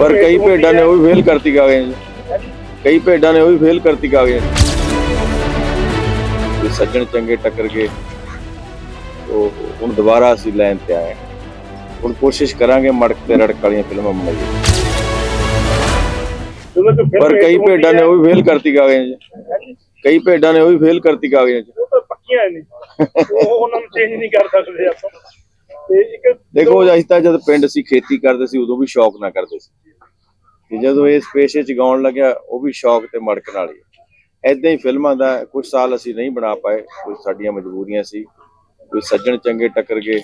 ਪਰ ਕਈ ਭੇਡਾਂ ਨੇ ਉਹ ਵੀ ਫੇਲ ਕਰਤੀ ਕਾਗਜ਼ਾਂ। 'ਚ ਕਈ ਭੇਡਾਂ ਨੇ ਉਹ ਵੀ ਫੇਲ ਕਰਤੀ ਕਾਗਜ਼ਾਂ। 'ਚ ਤੇ ਸੱਜਣ ਚੰਗੇ ਟੱਕਰ ਗਏ। ਉਹ ਹੁਣ ਦੁਬਾਰਾ ਅਸੀਂ ਲਾਈਨ ਤੇ ਆਏ ਹਾਂ। ਹੁਣ ਕੋਸ਼ਿਸ਼ ਕਰਾਂਗੇ ਮੜਕ ਤੇ ਰੜਕ ਵਾਲੀਆਂ ਫਿਲਮਾਂ ਬਣਾਈਏ। ਪਰ ਕਈ ਭੇਡਾਂ ਨੇ ਉਹ ਵੀ ਫੇਲ ਕਰਤੀ ਕਾਗਜ਼ਾਂ। 'ਚ ਕਈ ਭੇਡਾਂ ਨੇ ਉਹ ਵੀ ਫੇਲ ਕਰਤੀ ਕਾਗਜ਼ਾਂ। 'ਚ ਉਹ ਤਾਂ ਪੱਕੀਆਂ ਨੇ। ਉਹ ਉਹਨਾਂ ਨੂੰ ਚੇਂਜ ਨਹੀਂ ਕਰ ਸਕਦੇ ਆਪਾਂ। ਤੇ ਇੱਕ ਦੇਖੋ ਅਸੀਂ ਤਾਂ ਜਦ ਪਿੰਡ ਸੀ ਖੇਤੀ ਕਰਦੇ ਸੀ ਉਦੋਂ ਵੀ ਸ਼ੌਕ ਨਾ ਕਰਦੇ ਸੀ। ਤੇ ਜਦੋਂ ਇਸ ਪੇਸ਼ੇ 'ਚ ਗਾਉਣ ਲੱਗਿਆ ਉਹ ਵੀ ਸ਼ੌਕ ਤੇ ਮੜਕ ਨਾਲ ਹੀ। ਐਦਾਂ ਹੀ ਫਿਲਮਾਂ ਦਾ ਕੁਝ ਸਾਲ ਅਸੀਂ ਨਹੀਂ ਬਣਾ ਪਾਏ ਕੁਝ ਸਾਡੀਆਂ ਮਜਬੂਰੀਆਂ ਸੀ। ਕੋਈ ਸੱਜਣ ਚੰਗੇ ਟੱਕਰ ਗਏ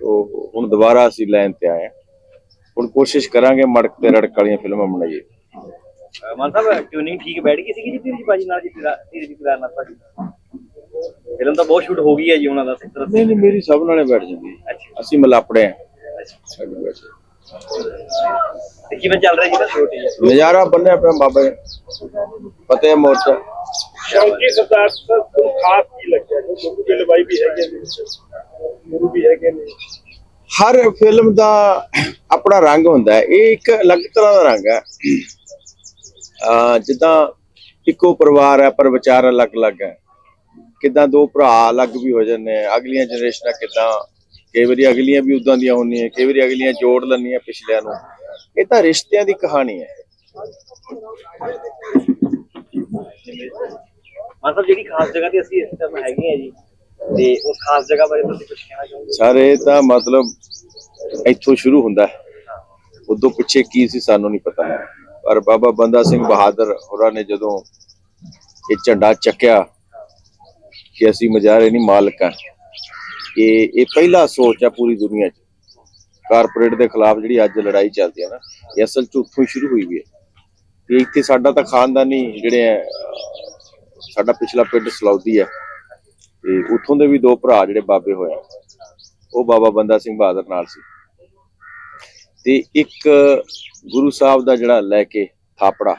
ਉਹ ਹੁਣ ਦੁਬਾਰਾ ਅਸੀਂ ਲਾਈਨ ਤੇ ਆਏ। ਹੁਣ ਕੋਸ਼ਿਸ਼ ਕਰਾਂਗੇ ਮੜਕ ਤੇ ਰੜਕ ਵਾਲੀਆਂ ਫਿਲਮਾਂ ਬਣਾਈਏ। ਮਾਨ ਸਾਹਿਬ ਟਿਊਨਿੰਗ ਠੀਕ ਬੈਠ ਗਈ ਸੀਗੀ ਜੀ ਧੀਰਜ ਬਾਜੀ ਨਾਲ ਜੀ ਧੀਰਜ ਦੀ ਕਿਦਾਰ ਨਾਲ ਭਾਜੀ ਫਿਲਮ ਤਾਂ ਬਹੁਤ ਸ਼ੂਟ ਹੋ ਗਈ ਹੈ ਜੀ ਉਹਨਾਂ ਦਾ ਸੈਕਟਰ ਨਹੀਂ ਨਹੀਂ ਮੇਰੀ ਸਭ ਨਾਲੇ ਬੈਠ ਜਾਂਦੀ ਹੈ। ਅਸੀਂ ਮਲਾਪੜੇ ਹਾਂ। ਸਾਡੀ ਬੈਠ ਤੇ ਕਿਵੇਂ ਚੱਲ ਰਿਹਾ ਜੀ ਦਾ ਸ਼ੂਟ ਜੀ? ਨਜ਼ਾਰਾ ਬੰਨਿਆ ਪਿਆ ਬਾਬਾ ਜੀ। ਫਤਿਹ ਮੋਰਚਾ। ਸ਼ੌਕੀ ਸਰਦਾਰ ਸਾਹਿਬ ਨੂੰ ਖਾਸ ਕੀ ਲੱਗਿਆ? ਜੋ ਗੁਰੂ ਦੇ ਲਵਾਈ ਵੀ ਹੈਗੇ ਨੇ ਗੁਰੂ ਵੀ ਹੈਗੇ ਨੇ। ਹਰ ਫਿਲਮ ਦਾ ਆਪਣਾ ਰੰਗ ਹੁੰਦਾ ਹੈ। ਇਹ ਇੱਕ ਅਲੱਗ ਤਰ੍ਹਾਂ ਦਾ ਰੰਗ ਹੈ। ਆ ਜਿੱਦਾਂ ਇੱਕੋ ਪਰਿਵਾਰ ਹੈ ਪਰ ਵਿਚਾਰ ਅਲੱਗ-ਅਲੱਗ ਹੈ। ਕਿਦਾਂ ਦੋ ਭਰਾ ਅਲੱਗ ਵੀ ਹੋ ਜਾਂਦੇ ਆ ਅਗਲੀਆਂ ਜਨਰੇਸ਼ਨਾਂ ਕਿਦਾਂ? ਕਈ ਵਾਰੀ ਅਗਲੀਆਂ ਵੀ ਉਦਾਂ ਦੀਆਂ ਹੁੰਦੀਆਂ ਕਈ ਵਾਰੀ ਅਗਲੀਆਂ ਜੋੜ ਲੈਂਦੀਆਂ ਪਿਛਲਿਆਂ ਨੂੰ। ਇਹ ਤਾਂ ਰਿਸ਼ਤਿਆਂ ਦੀ ਕਹਾਣੀ ਹੈ। ਸਾਹਿਬ ਜਿਹੜੀ ਖਾਸ ਜਗ੍ਹਾ ਤੇ ਅਸੀਂ ਇਸ ਟਾਈਮ ਹੈਗੇ ਆ ਜੀ ਤੇ ਉਸ ਖਾਸ ਜਗ੍ਹਾ ਬਾਰੇ ਤੁਸੀਂ ਕੁਝ ਕਹਿਣਾ ਚਾਹੋਗੇ? ਸਾਰੇ ਤਾਂ ਮਤਲਬ ਇੱਥੋਂ ਸ਼ੁਰੂ ਹੁੰਦਾ ਹੈ। ਉਦੋਂ ਪਿੱਛੇ ਕੀ ਸੀ ਸਾਨੂੰ ਨਹੀਂ ਪਤਾ। ਪਰ ਬਾਬਾ ਬੰਦਾ ਸਿੰਘ ਬਹਾਦਰ ਹੋਰਾਂ ਨੇ ਜਦੋਂ ਇਹ ਝੰਡਾ ਚੱਕਿਆ ਕਿ ਅਸੀਂ ਮਜਾਰੇ ਨਹੀਂ ਮਾਲਕ। ਹਾਂ ਕਿ ਇਹ ਪਹਿਲਾ ਸੋਚ ਹੈ ਪੂਰੀ ਦੁਨੀਆ 'ਚ। ਕਾਰਪੋਰੇਟ ਦੇ ਖਿਲਾਫ ਜਿਹੜੀ ਅੱਜ ਲੜਾਈ ਚੱਲਦੀ ਹੈ ਨਾ ਇਹ ਅਸਲ 'ਚ ਉੱਥੋਂ ਹੀ ਸ਼ੁਰੂ ਹੋਈ ਵੀ ਹੈ ਤੇ ਇੱਥੇ ਸਾਡਾ ਤਾਂ ਖਾਨਦਾਨੀ ਜਿਹੜੇ ਹੈ ਸਾਡਾ ਪਿਛਲਾ ਪਿੰਡ ਸਲੌਦੀ ਹੈ ਤੇ ਉੱਥੋਂ ਦੇ ਵੀ ਦੋ ਭਰਾ ਜਿਹੜੇ ਬਾਬੇ ਹੋਏ ਆ, ਉਹ ਬਾਬਾ ਬੰਦਾ ਸਿੰਘ ਬਹਾਦਰ ਨਾਲ ਸੀ। ਤੇ ਇੱਕ ਗੁਰੂ ਸਾਹਿਬ ਦਾ ਜਿਹੜਾ ਲੈ ਕੇ ਥਾਪੜਾ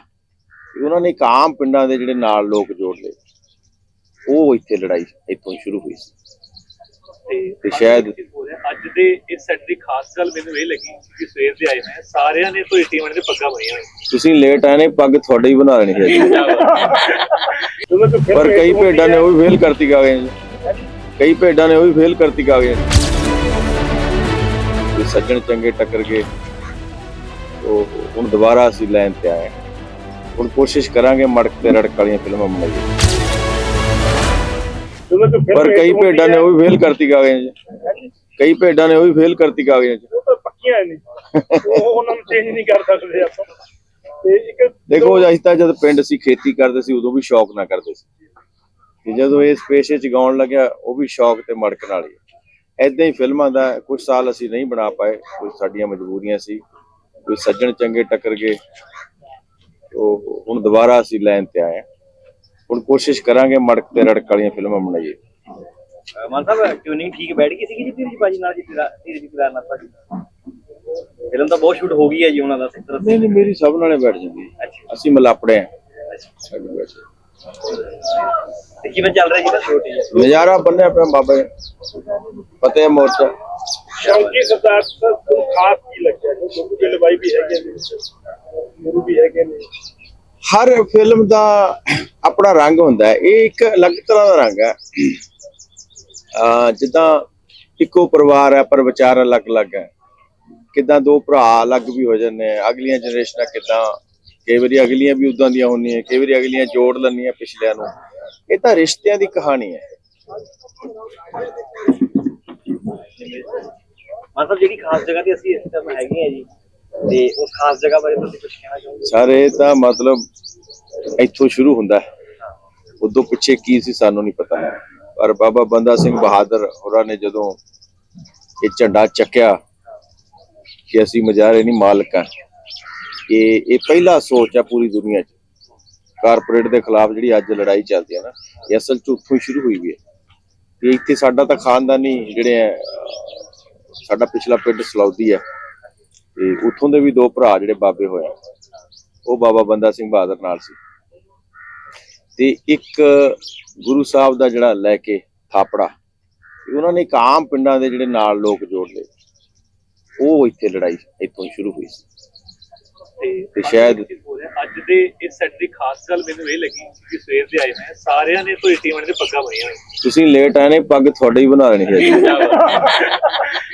ਉਹਨਾਂ ਨੇ ਇੱਕ ਆਮ ਪਿੰਡਾਂ ਦੇ ਜਿਹੜੇ ਨਾਲ ਲੋਕ ਜੋੜ ਲਏ। ਉਹ ਇੱਥੇ ਲੜਾਈ ਇੱਥੋਂ ਸ਼ੁਰੂ ਹੋਈ ਸੀ। ਤੇ ਸ਼ਾਇਦ ਅੱਜ ਦੇ ਇਸ ਸੈੱਟ ਦੀ ਖਾਸ ਗੱਲ ਮੈਨੂੰ ਇਹ ਲੱਗੀ ਕਿ ਸਵੇਰ ਦੇ ਆਏ ਨੇ ਸਾਰਿਆਂ ਨੇ ਕੋਈ ਟੀਮ ਦੇ ਪੱਗਾਂ ਬਣੀਆਂ ਤੁਸੀਂ ਲੇਟ ਆਏ ਨੇ ਪੱਗ ਤੁਹਾਡੇ ਹੀ ਬਣਾ ਲੈਣੀ ਹੈ। ਪਰ ਕਈ ਭੇਡਾਂ ਨੇ ਉਹ ਵੀ ਫੇਲ ਕਰਤੀ ਕਾਗਜ਼ਾਂ 'ਚ ਕਈ ਭੇਡਾਂ ਨੇ ਉਹ ਵੀ ਫੇਲ ਕਰਤੀ ਕਾਗਜ਼ਾਂ 'ਚ ਤੇ ਸੱਜਣ ਚੰਗੇ ਟੱਕਰ ਗਏ ਉਹ ਹੁਣ ਦੁਬਾਰਾ ਅਸੀਂ ਲਾਈਨ ਤੇ ਆਏ। ਹੁਣ ਕੋਸ਼ਿਸ਼ ਕਰਾਂਗੇ ਮੜਕ ਤੇ ਰੜਕ ਵਾਲੀਆਂ ਫਿਲਮਾਂ ਬਣਾਈਏ। ਪਰ ਕਈ ਭੇਡਾਂ ਨੇ ਉਹ ਵੀ ਫੇਲ ਕਰਤੀ ਕਾਗਜ਼ਾਂ 'ਚ। ਕਈ ਭੇਡਾਂ ਨੇ ਉਹ ਵੀ ਫੇਲ ਕਰਤੀ ਕਾਗਜ਼ਾਂ 'ਚ। ਉਹ ਤਾਂ ਪੱਕੀਆਂ ਨੇ। ਉਹ ਉਹਨਾਂ ਨੂੰ ਚੇਂਜ ਨਹੀਂ ਕਰ ਸਕਦੇ ਆਪਾਂ। ਤੇ ਇੱਕ ਦੇਖੋ ਅਸੀਂ ਤਾਂ ਜਦ ਪਿੰਡ ਸੀ ਖੇਤੀ ਕਰਦੇ ਸੀ ਉਦੋਂ ਵੀ ਸ਼ੌਕ ਨਾ ਕਰਦੇ ਸੀ। ਤੇ ਜਦੋਂ ਇਸ ਪੇਸ਼ੇ 'ਚ ਗਾਉਣ ਲੱਗਿਆ ਉਹ ਵੀ ਸ਼ੌਕ ਤੇ ਮੜਕ ਨਾਲ ਹੀ। ਐਦਾਂ ਹੀ ਫਿਲਮਾਂ ਦਾ ਕੁਝ ਸਾਲ ਅਸੀਂ ਨਹੀਂ ਬਣਾ ਪਾਏ। ਕੁਝ ਸਾਡੀਆਂ ਮਜਬੂਰੀਆਂ ਸੀ। ਕੋਈ ਸੱਜਣ ਚੰਗੇ ਟੱਕਰ ਗਏ। ਉਹ ਹੁਣ ਦੁਬਾਰਾ ਅਸੀਂ ਲਾਈਨ ਤੇ ਆਏ। ਹੁਣ ਕੋਸ਼ਿਸ਼ ਕਰਾਂਗੇ ਮੜਕ ਤੇ ਰੜਕ ਵਾਲੀਆਂ ਫਿਲਮਾਂ ਬਣਾਈਏ। ਮਾਨ ਸਾਹਿਬ ਟਿਊਨਿੰਗ ਠੀਕ ਬੈਠ ਗਈ ਸੀਗੀ ਜੀ ਧੀਰਜ ਬਾਜੀ ਨਾਲ ਜੀ ਧੀਰਜ ਕਿਦਾਰ ਨਾਲ? ਭਾਜੀ ਫਿਲਮ ਤਾਂ ਬਹੁਤ ਸ਼ੂਟ ਹੋ ਗਈ ਹੈ ਜੀ ਉਹਨਾਂ ਦਾ ਨਹੀਂ ਨਹੀਂ ਮੇਰੀ ਸਭ ਨਾਲੇ ਬੈਠ ਜਾਂਦੀ। ਹੈ। ਅਸੀਂ ਮਲਾਪੜੇ ਹਾਂ। ਸਾਡੀ ਬੈਠ ਤੇ ਕਿਵੇਂ ਚੱਲ ਰਿਹਾ ਜੀ ਦਾ ਸ਼ੂਟ ਜੀ ਨਜ਼ਾਰਾ ਬੰਨਿਆ ਪਿਆ ਬਾਬਾ। ਜੀ ਫਤਿਹ ਮੋਰਚਾ। ਸ਼ੌਕੀ ਸਰਦਾਰ ਸਾਹਿਬ ਨੂੰ ਖਾਸ ਕੀ ਲੱਗਿਆ? ਜੋ ਗੁਰੂ ਦੇ ਲਵਾਈ ਵੀ ਹੈਗੇ ਨੇ ਗੁਰੂ ਵੀ ਹੈਗੇ ਨੇ। ਹਰ ਫਿਲਮ ਦਾ ਆਪਣਾ ਰੰਗ ਹੁੰਦਾ ਹੈ। ਇਹ ਇੱਕ ਅਲੱਗ ਤਰ੍ਹਾਂ ਦਾ ਰੰਗ ਹੈ। ਜਿੱਦਾਂ ਇੱਕੋ ਪਰਿਵਾਰ ਹੈ, ਪਰ ਵਿਚਾਰ ਅਲੱਗ-ਅਲੱਗ ਹੈ। ਕਿਦਾਂ ਦੋ ਭਰਾ ਅਲੱਗ ਵੀ ਹੋ ਜਾਂਦੇ ਆ ਅਗਲੀਆਂ ਜਨਰੇਸ਼ਨਾਂ ਕਿਦਾਂ, ਕਈ ਵਾਰੀ ਅਗਲੀਆਂ ਵੀ ਉਦਾਂ ਦੀਆਂ ਹੁੰਦੀਆਂ ਕਈ ਵਾਰੀ ਅਗਲੀਆਂ ਜੋੜ ਲੈਂਦੀਆਂ ਪਿਛਲਿਆਂ ਨੂੰ। ਇਹ ਤਾਂ ਰਿਸ਼ਤਿਆਂ ਦੀ ਕਹਾਣੀ ਹੈ। ਮਤਲਬ ਜਿਹੜੀ ਖਾਸ ਜਗ੍ਹਾ ਤੇ ਅਸੀਂ ਇਸ ਟਾਈਮ ਹੈਗੇ ਆ ਜੀ ਤੇ ਉਸ ਖਾਸ ਜਗ੍ਹਾ ਬਾਰੇ ਤੁਸੀਂ ਕੁਝ ਕਹਿਣਾ ਚਾਹੋਗੇ? ਸਾਰੇ ਤਾਂ ਮਤਲਬ ਇੱਥੋਂ ਸ਼ੁਰੂ ਹੁੰਦਾ ਹੈ। ਉਦੋਂ ਪਿੱਛੇ ਕੀ ਸੀ ਸਾਨੂੰ ਨਹੀਂ ਪਤਾ। ਪਰ ਬਾਬਾ ਬੰਦਾ ਸਿੰਘ ਬਹਾਦਰ ਹੋਰਾਂ ਨੇ ਜਦੋਂ ਇਹ ਝੰਡਾ ਚੱਕਿਆ ਕਿ ਅਸੀਂ ਮਜਾਰੇ ਨਹੀਂ ਮਾਲਕ ਹਾਂ ਇਹ ਇਹ ਪਹਿਲਾ ਸੋਚ ਹੈ ਪੂਰੀ ਦੁਨੀਆ 'ਚ। ਕਾਰਪੋਰੇਟ ਦੇ ਖਿਲਾਫ ਜਿਹੜੀ ਅੱਜ ਲੜਾਈ ਚੱਲਦੀ ਹੈ ਨਾ, ਇਹ ਅਸਲ 'ਚ ਉੱਥੋਂ ਹੀ ਸ਼ੁਰੂ ਹੋਈ ਵੀ ਹੈ। ਤੇ ਇੱਥੇ ਸਾਡਾ ਤਾਂ ਖਾਨਦਾਨੀ ਜਿਹੜੇ ਹੈ, ਸਾਡਾ ਪਿਛਲਾ ਪਿੰਡ ਸਲੌਦੀ ਹੈ। ਤੇ ਉੱਥੋਂ ਦੇ ਵੀ ਦੋ ਭਰਾ ਜਿਹੜੇ ਬਾਬੇ ਹੋਏ ਉਹ ਬਾਬਾ ਬੰਦਾ ਸਿੰਘ ਬਹਾਦਰ ਨਾਲ ਸੀ। ਤੇ ਇੱਕ ਗੁਰੂ ਸਾਹਿਬ ਦਾ ਜਿਹੜਾ ਲੈ ਕੇ ਥਾਪੜਾ ਤੇ ਉਹਨਾਂ ਨੇ ਇੱਕ ਆਮ ਪਿੰਡਾਂ ਦੇ ਜਿਹੜੇ ਨਾਲ ਲੋਕ ਜੋੜ ਲਏ। ਉਹ ਇੱਥੇ ਲੜਾਈ ਇੱਥੋਂ ਸ਼ੁਰੂ ਹੋਈ ਸੀ। ਤੇ ਤੇ ਸ਼ਾਇਦ- ਅੱਜ ਦੇ ਇਸ ਸੈੱਟ ਦੀ ਖਾਸ ਗੱਲ ਮੈਨੂੰ ਇਹ ਲੱਗੀ ਕਿ ਸਵੇਰ ਦੇ ਆਏ ਨੇ ਸਾਰਿਆਂ ਨੇ ਕੋਈ ਟੀਮ ਦੇ ਪੱਗਾਂ ਬਣੀਆਂ ਤੁਸੀਂ ਲੇਟ ਆਏ ਨੇ ਪੱਗ ਤੁਹਾਡੇ ਹੀ ਬਣਾ ਲੈਣੀ ਹੈ।